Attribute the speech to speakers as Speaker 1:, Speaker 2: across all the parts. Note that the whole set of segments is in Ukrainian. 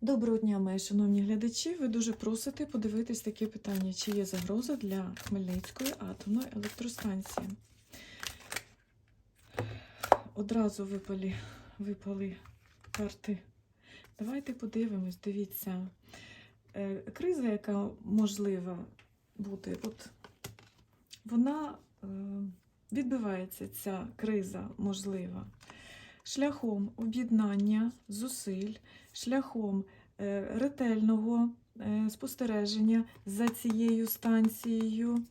Speaker 1: Доброго дня, мої шановні глядачі. Ви дуже просите подивитись таке питання, чи є загроза для Хмельницької атомної електростанції. Одразу випали, випали карти. Давайте подивимось, дивіться. Е, Криза, яка можлива бути, от вона е, відбивається, ця криза можлива, шляхом об'єднання зусиль шляхом е, ретельного е, спостереження за цією станцією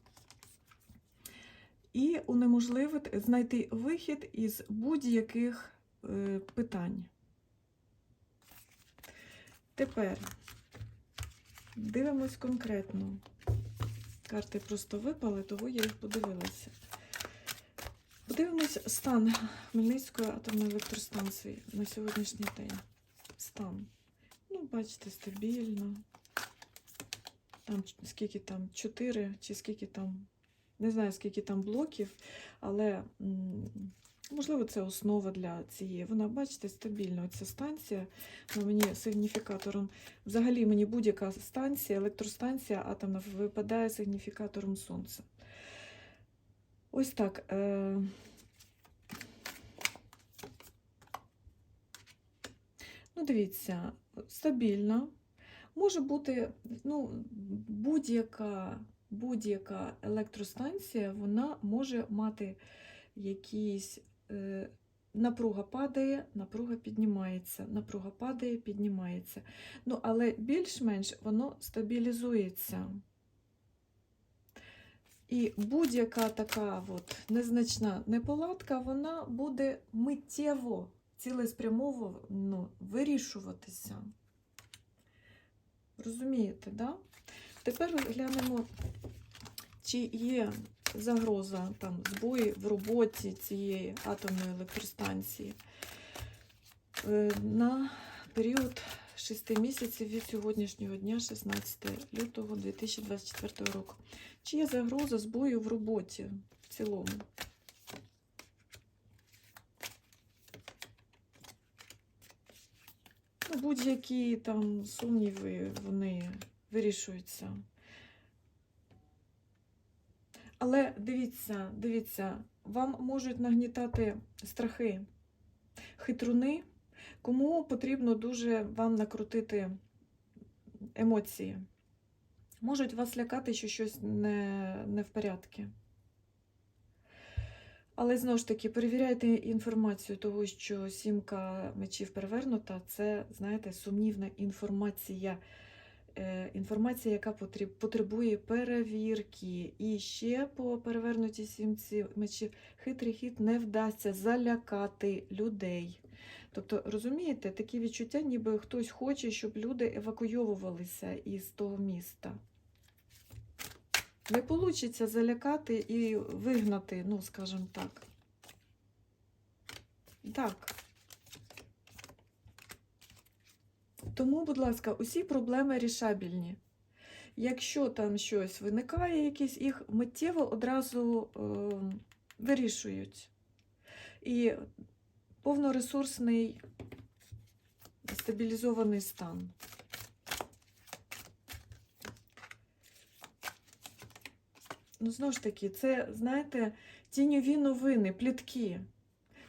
Speaker 1: і унеможливити знайти вихід із будь-яких е, питань. Тепер дивимось конкретно. Карти просто випали, того я їх подивилася. Подивимось стан Хмельницької атомної електростанції на сьогоднішній день стан. Ну, бачите, стабільно. Там скільки там, 4 чи скільки там, не знаю, скільки там блоків, але можливо це основа для цієї. Вона, бачите, стабільна. Ця станція вона мені сигніфікатором. Взагалі мені будь-яка станція, електростанція атомна випадає сигніфікатором сонця. Ось так. Е- Ну, дивіться, стабільна. Може бути ну, будь-яка будь-яка електростанція, вона може мати якісь е, напруга падає, напруга піднімається, напруга падає, піднімається. Ну, але більш-менш воно стабілізується. І будь-яка така от незначна неполадка, вона буде миттєво цілеспрямовано вирішуватися. Розумієте, да? Тепер глянемо, чи є загроза там, збої в роботі цієї атомної електростанції Е, на період 6 місяців від сьогоднішнього дня, 16 лютого 2024 року. Чи є загроза збою в роботі в цілому? Ну, будь-які там сумніви, вони вирішуються. Але дивіться, дивіться, вам можуть нагнітати страхи, хитруни, кому потрібно дуже вам накрутити емоції. Можуть вас лякати, що щось не, не в порядку. Але знову ж таки, перевіряйте інформацію того, що сімка мечів перевернута, це, знаєте, сумнівна інформація. Е, Інформація, яка потребує перевірки. І ще по перевернутій сімці мечів хитрий хід не вдасться залякати людей. Тобто, розумієте, такі відчуття, ніби хтось хоче, щоб люди евакуйовувалися із того міста. Не вийде залякати і вигнати, ну, скажімо так. Так. Тому, будь ласка, усі проблеми рішабельні. Якщо там щось виникає, якісь їх миттєво одразу е, вирішують. І повноресурсний стабілізований стан. Ну, знову ж таки, це, знаєте, тіньові новини, плітки.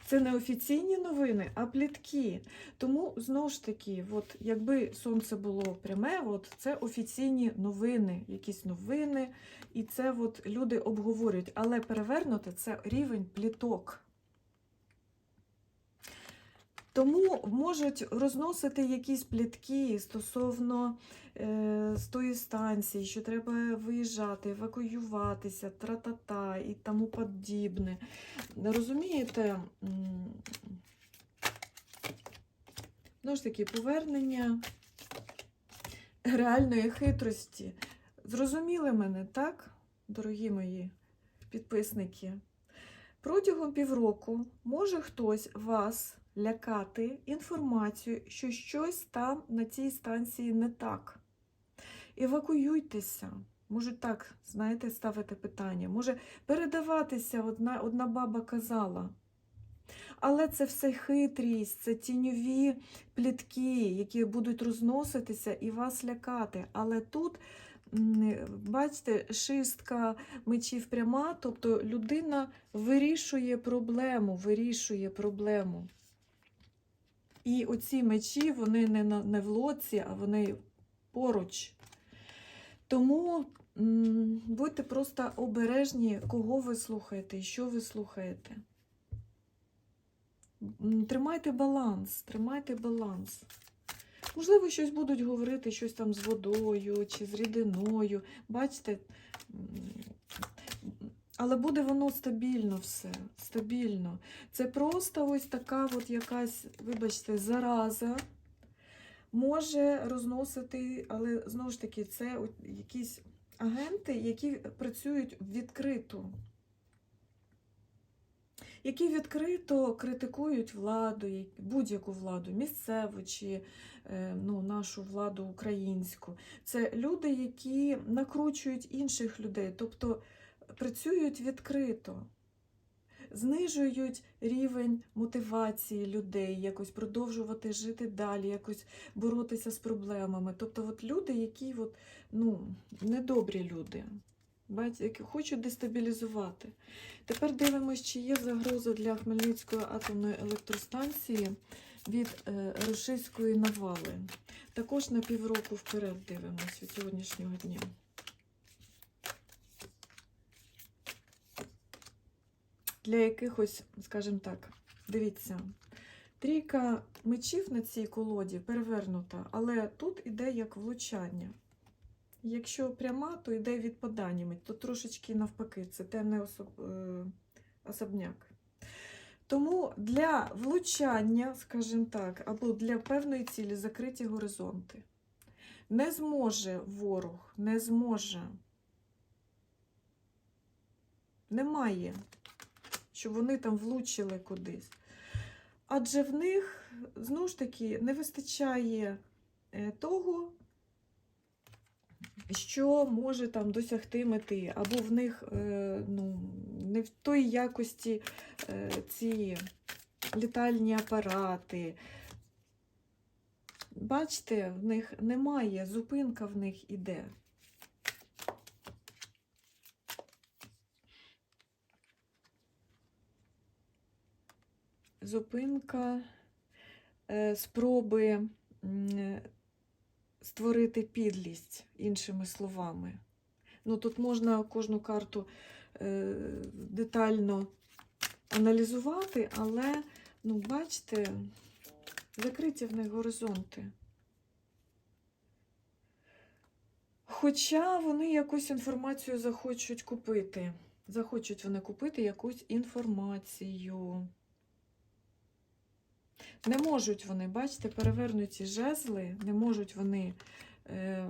Speaker 1: Це не офіційні новини, а плітки. Тому, знову ж таки, от, якби сонце було пряме, от, це офіційні новини, якісь новини, і це от, люди обговорюють. Але перевернути це рівень пліток. Тому можуть розносити якісь плітки стосовно е, з тої станції, що треба виїжджати, евакуюватися, тра-та-та і тому подібне. Розумієте? Ну ж таки, повернення реальної хитрості. Зрозуміли мене, так, дорогі мої підписники? Протягом півроку може хтось вас лякати інформацією, що щось там на цій станції не так. Евакуюйтеся. Можуть так, знаєте, ставити питання. Може передаватися, одна, одна баба казала. Але це все хитрість, це тіньові плітки, які будуть розноситися і вас лякати. Але тут, бачите, шистка мечів пряма, тобто людина вирішує проблему, вирішує проблему. І оці мечі, вони не, не в лоці, а вони поруч. Тому м, будьте просто обережні, кого ви слухаєте і що ви слухаєте. Тримайте баланс, тримайте баланс. Можливо, щось будуть говорити, щось там з водою чи з рідиною. Бачите, але буде воно стабільно все. Стабільно. Це просто ось така от якась, вибачте, зараза може розносити, але знову ж таки, це якісь агенти, які працюють відкрито. Які відкрито критикують владу, будь-яку владу, місцеву чи е, ну, нашу владу українську. Це люди, які накручують інших людей, тобто працюють відкрито, знижують рівень мотивації людей, якось продовжувати жити далі, якось боротися з проблемами. Тобто, от люди, які от, ну, недобрі люди, які хочуть дестабілізувати. Тепер дивимося, чи є загроза для Хмельницької атомної електростанції від е, російської навали. Також на півроку вперед дивимося від сьогоднішнього дня. Для якихось, скажімо так, дивіться, трійка мечів на цій колоді перевернута, але тут іде як влучання. Якщо пряма, то йде відпаданнями, то трошечки навпаки, це темний особ... е, особняк. Тому для влучання, скажімо так, або для певної цілі закриті горизонти. Не зможе ворог, не зможе. Немає, щоб вони там влучили кудись. Адже в них, знову ж таки, не вистачає е, того, що може там досягти мети, або в них е, ну, не в той якості е, ці літальні апарати. Бачите, в них немає, зупинка в них іде. Зупинка е, спроби створити підлість, іншими словами. Ну, тут можна кожну карту е, детально аналізувати, але, ну, бачите, закриті в них горизонти. Хоча вони якусь інформацію захочуть купити. Захочуть вони купити якусь інформацію. Не можуть вони, бачите, перевернуті жезли, не можуть вони, е,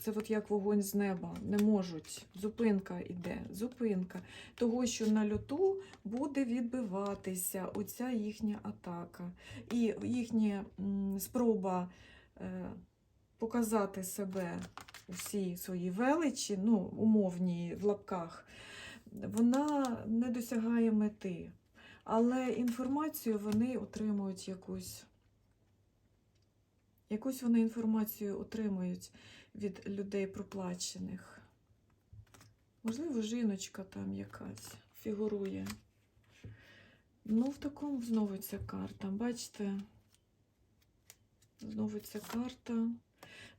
Speaker 1: це от як вогонь з неба, не можуть. Зупинка йде, зупинка. Того, що на льоту буде відбиватися оця їхня атака. І їхня спроба е, показати себе у всій своїй величі, ну, умовній в лапках, вона не досягає мети. Але інформацію вони отримують якусь. Якусь вони інформацію отримують від людей проплачених. Можливо, жіночка там якась фігурує. Ну, в такому знову ця карта. Бачите? Знову ця карта.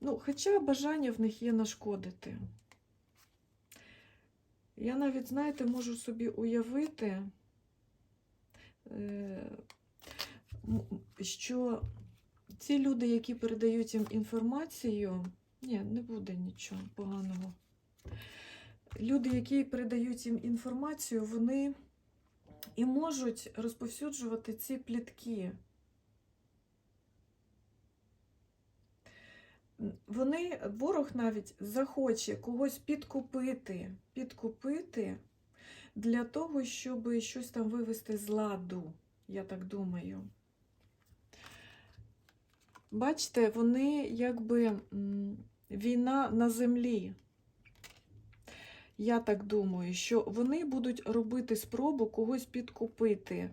Speaker 1: Ну, хоча бажання в них є нашкодити. Я навіть, знаєте, можу собі уявити. Е, що ці люди, які передають їм інформацію, ні, не буде нічого поганого. Люди, які передають їм інформацію, вони і можуть розповсюджувати ці плітки. Вони, ворог навіть захоче когось підкупити, підкупити для того, щоб щось там вивести з ладу, я так думаю. Бачите, вони якби війна на землі. Я так думаю, що вони будуть робити спробу когось підкупити.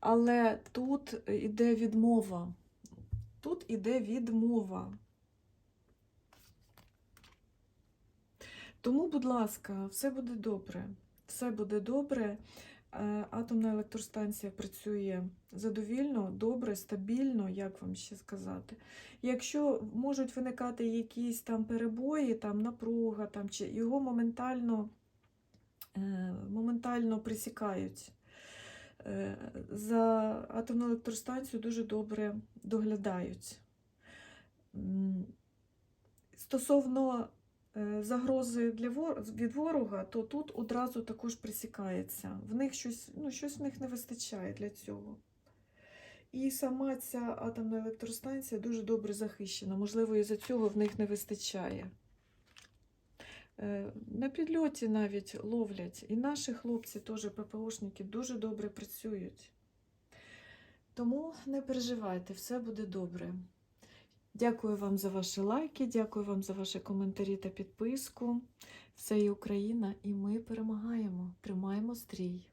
Speaker 1: Але тут іде відмова. Тут іде відмова. Тому, будь ласка, все буде добре. Все буде добре. Е, Атомна електростанція працює задовільно, добре, стабільно, як вам ще сказати. Якщо можуть виникати якісь там перебої, там напруга, там, чи його моментально, е, моментально присікають. Е, За атомну електростанцію дуже добре доглядають. Стосовно загрози для вор... від ворога, то тут одразу також присікається. В них щось, ну, щось в них не вистачає для цього. І сама ця атомна електростанція дуже добре захищена. Можливо, із-за цього в них не вистачає. Е, На підльоті навіть ловлять. І наші хлопці, теж ППОшники, дуже добре працюють. Тому не переживайте, все буде добре. Дякую вам за ваші лайки, дякую вам за ваші коментарі та підписку. Все є Україна, і ми перемагаємо. Тримаємо стрій.